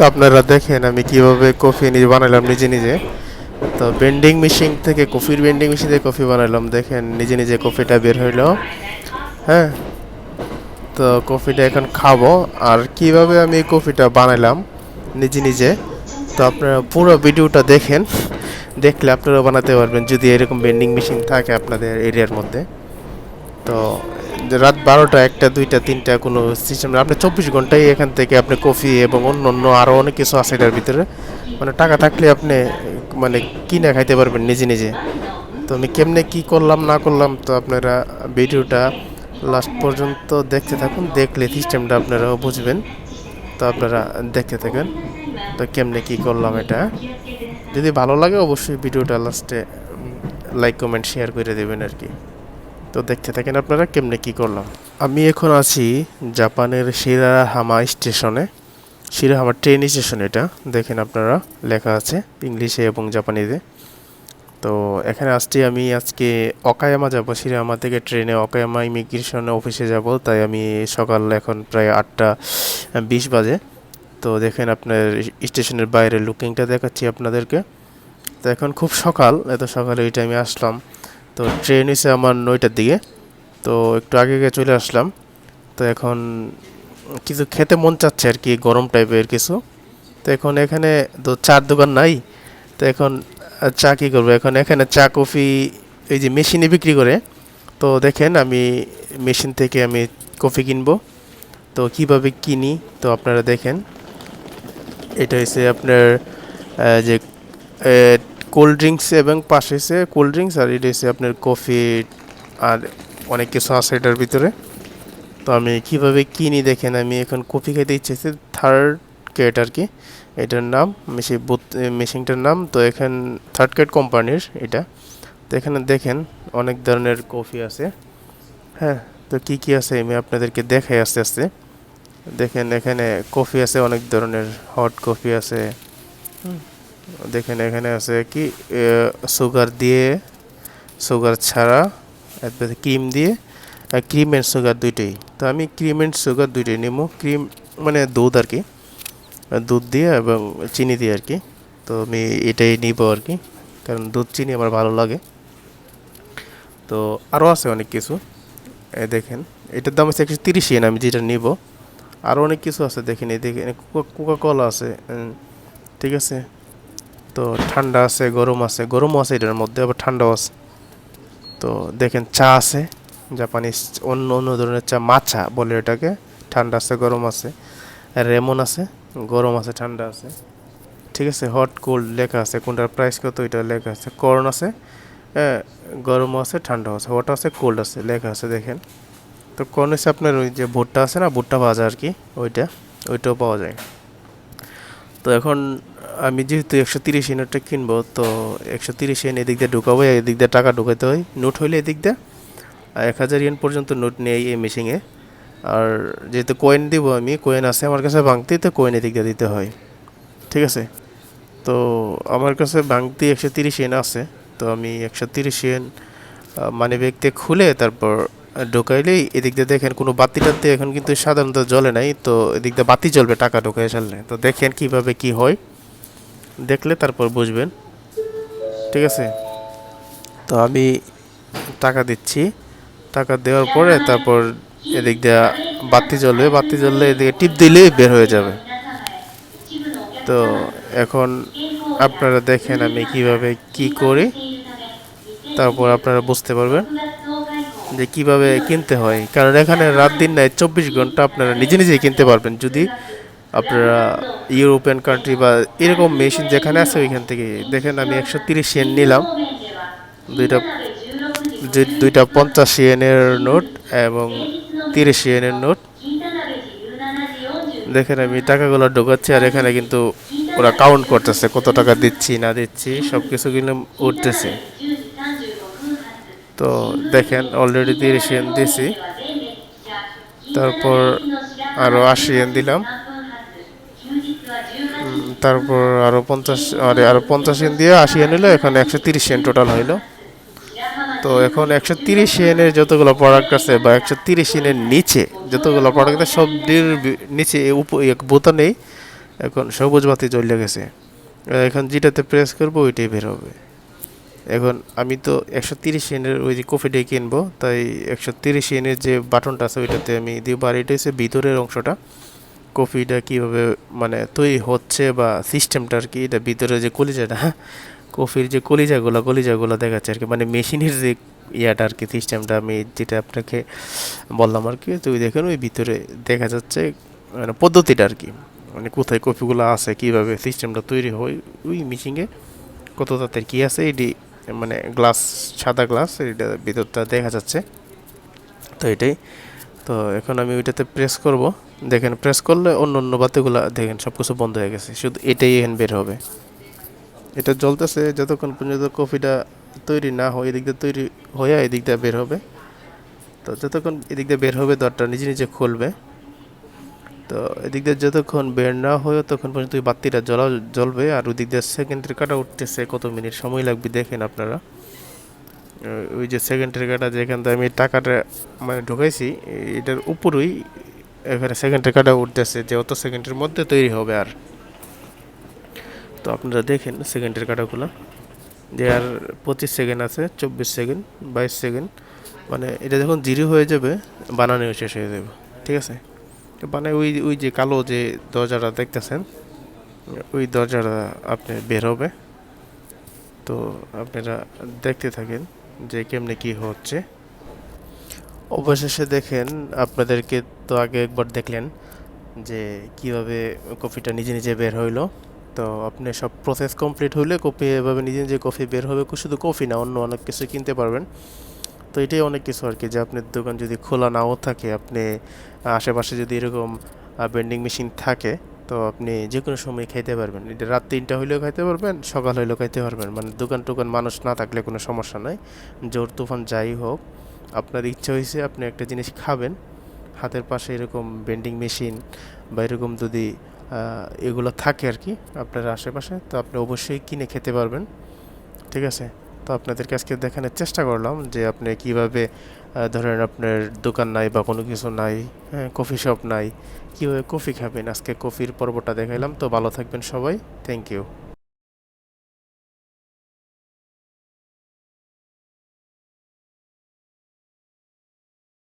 তো আপনারা দেখেন আমি কীভাবে কফি নিজে বানালাম নিজে নিজে। তো বেন্ডিং মেশিন থেকে কফির বেন্ডিং মেশিন থেকে কফি বানালাম। দেখেন নিজে নিজে কফিটা বের হইল। হ্যাঁ? তো কফিটা এখন খাব। আর কীভাবে আমি কফিটা বানালাম নিজে নিজে, তো আপনারা পুরো ভিডিওটা দেখেন। দেখলে আপনারা বানাতে পারবেন যদি এরকম বেন্ডিং মেশিন থাকে আপনাদের এরিয়ার মধ্যে। তো রাত বারোটা একটা, দুইটা, তিনটা কোনো সিস্টেম আপনি চব্বিশ ঘন্টায় এখান থেকে আপনি কফি এবং অন্য অন্য আরও অনেক কিছু আছে এটার ভিতরে। মানে টাকা থাকলে আপনি মানে কিনে খাইতে পারবেন নিজে নিজে। তো আমি কেমনে কী করলাম, না করলাম, তো আপনারা ভিডিওটা লাস্ট পর্যন্ত দেখতে থাকুন। দেখলে সিস্টেমটা আপনারাও বুঝবেন। তো আপনারা দেখতে থাকেন। তো কেমনে কী করলাম এটা। যদি ভালো লাগে অবশ্যই ভিডিওটা লাস্টে লাইক কমেন্ট শেয়ার করে দেবেন আর কি। তো দেখতে থাকেন আপনারা কেমনে কি করলাম। আমি এখন আছি জাপানের শিরাহামা স্টেশনে, শিরাহামা ট্রেন স্টেশন এটা, দেখেন আপনারা, লেখা আছে ইংলিশে এবং জাপানিতে। তো এখানে আসছি আমি আজকে অকায়ামা যাব, শিরাহামা থেকে ট্রেনে, অকায়ামা ইমিগ্রেশন অফিসে যাব, তাই আমি সকাল এখন প্রায় আটটা বিশ বাজে। তো দেখেন আপনার স্টেশনের বাইরে লুকিংটা দেখাচ্ছি আপনাদেরকে। তো এখন খুব সকাল, এত সকালে এই টাইমে আসলাম। তো ট্রেন হয়েছে আমার নয়টার দিকে। তো একটু আগে আগে চলে আসলাম। তো এখন কিছু খেতে মন চাচ্ছে আর কি, গরম টাইপের কিছু। তো এখন এখানে তো চার দোকান নাই। তো এখন চা কী করব? এখন এখানে চা, কফি এই যে মেশিনে বিক্রি করে। তো দেখেন আমি মেশিন থেকে আমি কফি কিনবো। তো কীভাবে কিনি তো আপনারা দেখেন। এটা হচ্ছে আপনার যে কোল্ড ড্রিঙ্কস এবং পাশে হচ্ছে কোল্ড ড্রিঙ্কস আর এটা হচ্ছে আপনার কফি আর অনেক কিছু আছে এটার ভিতরে। তো আমি কীভাবে কিনি দেখেন, আমি এখন কফি খেতে ইচ্ছে হচ্ছে থার্ড কেট আর কি। এটার নাম মেশি বুথ, মেশিনটার নাম, তো এখান থার্ড কেট কোম্পানির এটা। তো এখানে দেখেন অনেক ধরনের কফি আছে। হ্যাঁ তো কি কি আছে আমি আপনাদেরকে দেখাই আস্তে আস্তে। দেখেন এখানে কফি আছে, অনেক ধরনের হট কফি আছে। দেখেন, এখানে আছে কি সুগার দিয়ে, সুগার ছাড়া এরপরে ক্রিম দিয়ে ক্রিম অ্যান্ড সুগার দুইটাই। তো আমি ক্রিম অ্যান্ড সুগার দুইটাই নেব। ক্রিম মানে দুধ আর কি দুধ দিয়ে এবং চিনি দিয়ে আর কি। তো আমি এটাই নিব আর কি, কারণ দুধ, চিনি আমার ভালো লাগে। তো আরও আছে অনেক কিছু। দেখেন, এটার দাম হচ্ছে একশো তিরিশ ইয়েন আমি যেটা নিব। আরও অনেক কিছু আছে, দেখেন, এই দেখেন, কোকা কলা আছে ঠিক আছে? তো ঠান্ডা আছে, গরম আছে, গরমও আছে এটার মধ্যে, আবার ঠান্ডাও আছে। তো দেখেন চা আছে, জাপানিজ অন্য অন্য ধরনের চা মাছা বলে এটাকে, ঠান্ডা আছে, গরম আছে। রেমন আছে, গরম আছে, ঠান্ডা আছে। ঠিক আছে, হট, কোল্ড লেখা আছে, কোনটার প্রাইস কত, এটা লেখা আছে। কর্ন আছে গরমও আছে ঠান্ডা আছে, হট আছে, কোল্ড আছে, লেখা আছে, দেখেন। তো কর্ন হচ্ছে আপনার ওই যে ভুট্টা আছে না, ভুট্টা ভাজা আর কি, ওইটা, ওইটাও পাওয়া যায়। তো এখন আমি যেহেতু একশো তিরিশ ইউনিটটা কিনবো, তো একশো তিরিশ ইউন এদিক দিয়ে ঢুকাবো, এদিক দিয়ে টাকা ঢুকাতে হয়। নোট হইলে এদিক দিয়ে এক হাজার ইয়েন পর্যন্ত নোট নেই এই মেশিনে। আর যেহেতু কয়েন দিব আমি কয়েন আছে আমার কাছে ভাঙতেই তো কয়েন এদিক দিয়ে দিতে হয়। ঠিক আছে? তো আমার কাছে ভাঙতি একশো তিরিশ ইয়েন আছে, তো আমি একশো তিরিশ ইয়েন মানে ব্যক্তি খুলে তারপর ঢোকাইলেই এদিক দিয়ে দেখেন কোনো বাতি টাতি এখন কিন্তু সাধারণত জ্বলে নাই, তো এদিক দিয়ে বাতি জ্বলবে টাকা ঢোকাই সারলে তো দেখেন কীভাবে কি হয়। দেখলে তারপর বুঝবেন। ঠিক আছে? তো আমি টাকা দিচ্ছি। টাকা দেওয়ার পরে তারপর এদিক দিয়ে বাতি জ্বলবে। বাতি জ্বললে এদিকে টিপ দিলেই বের হয়ে যাবে। তো এখন আপনারা দেখেন আমি কীভাবে কি করি। তারপর আপনারা বুঝতে পারবেন যে কীভাবে কিনতে হয়। কারণ এখানে রাত দিন নাই, চব্বিশ ঘণ্টা আপনারা নিজে নিজেই কিনতে পারবেন। যদি আপনারা ইউরোপিয়ান কান্ট্রি বা এরকম মেশিন যেখানে আছে ওইখান থেকে। দেখেন আমি একশো তিরিশ ইয়েন নিলাম। দুইটা, দুই- দুইটা পঞ্চাশ ইয়েনের নোট এবং তিরিশ ইয়েনের নোট। দেখেন আমি টাকাগুলো ঢোকাচ্ছি আর এখানে কিন্তু ওরা কাউন্ট করতেছে কত টাকা দিচ্ছি, না দিচ্ছি সব কিছু কিন্তু উঠতেছে। তো দেখেন অলরেডি তিরিশ ইয়েন দিয়েছি তারপর আরও আশি ইয়েন দিলাম। তারপর আরও পঞ্চাশ, আরে আরও পঞ্চাশ ইয়েন দিয়ে আশি ইয়েন হলো এখন একশো তিরিশ ইয়েন টোটাল হইল। তো এখন একশো তিরিশ ইয়েনের যতগুলো প্রোডাক্ট আছে বা একশো তিরিশ ইয়েনের নিচে যতগুলো প্রোডাক্ট আছে, সবটির নিচে উপ বোতামেই এখন সবুজ বাতি জ্বলে গেছে। এখন যেটাতে প্রেস করব, ওইটাই বের হবে। এখন আমি তো একশো তিরিশ এনের ওই যে কফিটাই কিনবো, তাই একশো তিরিশ এনের যে বাটনটা আছে, ওইটাতে আমি দিব আর এটা হচ্ছে ভিতরের অংশটা। কফিটা কীভাবে মানে তৈরি হচ্ছে বা সিস্টেমটা আর কি, এটা ভিতরে যে কলিজাটা হ্যাঁ? কফির যে কলিজাগুলো কলিজাগুলো দেখাচ্ছে আর কি। মানে মেশিনের যে ইয়াটা আর কি সিস্টেমটা আমি যেটা আপনাকে বললাম আর কি, তো দেখেন, ওই ভিতরে দেখা যাচ্ছে মানে পদ্ধতিটা আর কি। মানে কোথায় কপিগুলো আছে, কীভাবে সিস্টেমটা তৈরি হয়, ওই মেশিনে কত তাদের কী আছে, এটি মানে গ্লাস সাদা গ্লাস এটা ভিতরটা দেখা যাচ্ছে। তো এটাই। তো এখন আমি ওইটাতে প্রেস করব। দেখেন প্রেস করলে অন্য অন্য বাতিগুলো দেখেন সব কিছু বন্ধ হয়ে গেছে। শুধু এটাই এখন বের হবে। এটা জ্বলতেছে, যতক্ষণ পর্যন্ত কফিটা তৈরি না হয়, এদিক দিয়ে তৈরি হয়ে এদিক দিয়ে বের হবে। তো যতক্ষণ এদিক দিয়ে বের হবে, দরটা নিজে নিজে খুলবে। তো এদিক দিয়ে যতক্ষণ বের না হয় তখন পর্যন্ত ওই বাতিটা জ্বলা, জ্বলবে। আর ওই দিক দিয়ে সেকেন্ডের কাটা উঠতেছে, কত মিনিট সময় লাগবে দেখেন আপনারা। ওই- যে সেকেন্ডের কাটা যেখান থেকে আমি টাকাটা মানে ঢুকাইছি, এটার উপরেই এখানে সেকেন্ডের কাটা উঠতেছে যে অত সেকেন্ডের মধ্যে তৈরি হবে আর। তো আপনারা দেখেন সেকেন্ডের কাটাগুলো। যে আর পঁচিশ সেকেন্ড আছে, চব্বিশ সেকেন্ড বাইশ সেকেন্ড মানে এটা যখন জিরো হয়ে যাবে, বানানেও শেষ হয়ে যাবে, ঠিক আছে? মানে ওই ওই যে কালো যে দরজাটা দেখতেছেন, ওই দরজাটা আপনি বের হবে। তো আপনারা দেখতে থাকেন যে কেমনে কি হচ্ছে। অবশেষে দেখেন, আপনাদেরকে তো আগে একবার দেখলেন যে কীভাবে কফিটা নিজে নিজে বের হইল। তো আপনি সব প্রসেস কমপ্লিট হইলে কফি এভাবে নিজে নিজে কফি বের হবে শুধু কফি না, অন্য অনেক কিছু কিনতে পারবেন। তো এটাই অনেক কিছু আর কি যে আপনার দোকান যদি খোলা নাও থাকে, আপনি আশেপাশে যদি এরকম বেন্ডিং মেশিন থাকে, তো আপনি যে কোনো সময় খাইতে পারবেন। এটা রাত তিনটা হইলেও খাইতে পারবেন, সকাল হইলেও খাইতে পারবেন। মানে দোকান টোকান মানুষ না থাকলে কোনো সমস্যা নাই। জোর তুফান যাই হোক আপনার ইচ্ছা হয়েছে আপনি একটা জিনিস খাবেন, হাতের পাশে এরকম বেন্ডিং মেশিন বা এরকম যদি এগুলো থাকে আর কি আপনার আশেপাশে, তো আপনি অবশ্যই কিনে খেতে পারবেন, ঠিক আছে? তো আপনাদেরকে আজকে দেখানোর চেষ্টা করলাম যে আপনি কীভাবে ধরেন আপনার দোকান নাই বা কোনো কিছু নাই হ্যাঁ কফি শপ নাই, কীভাবে কফি খাবেন? আজকে কফির পর্বটা দেখাইলাম, তো ভালো থাকবেন সবাই থ্যাংক ইউ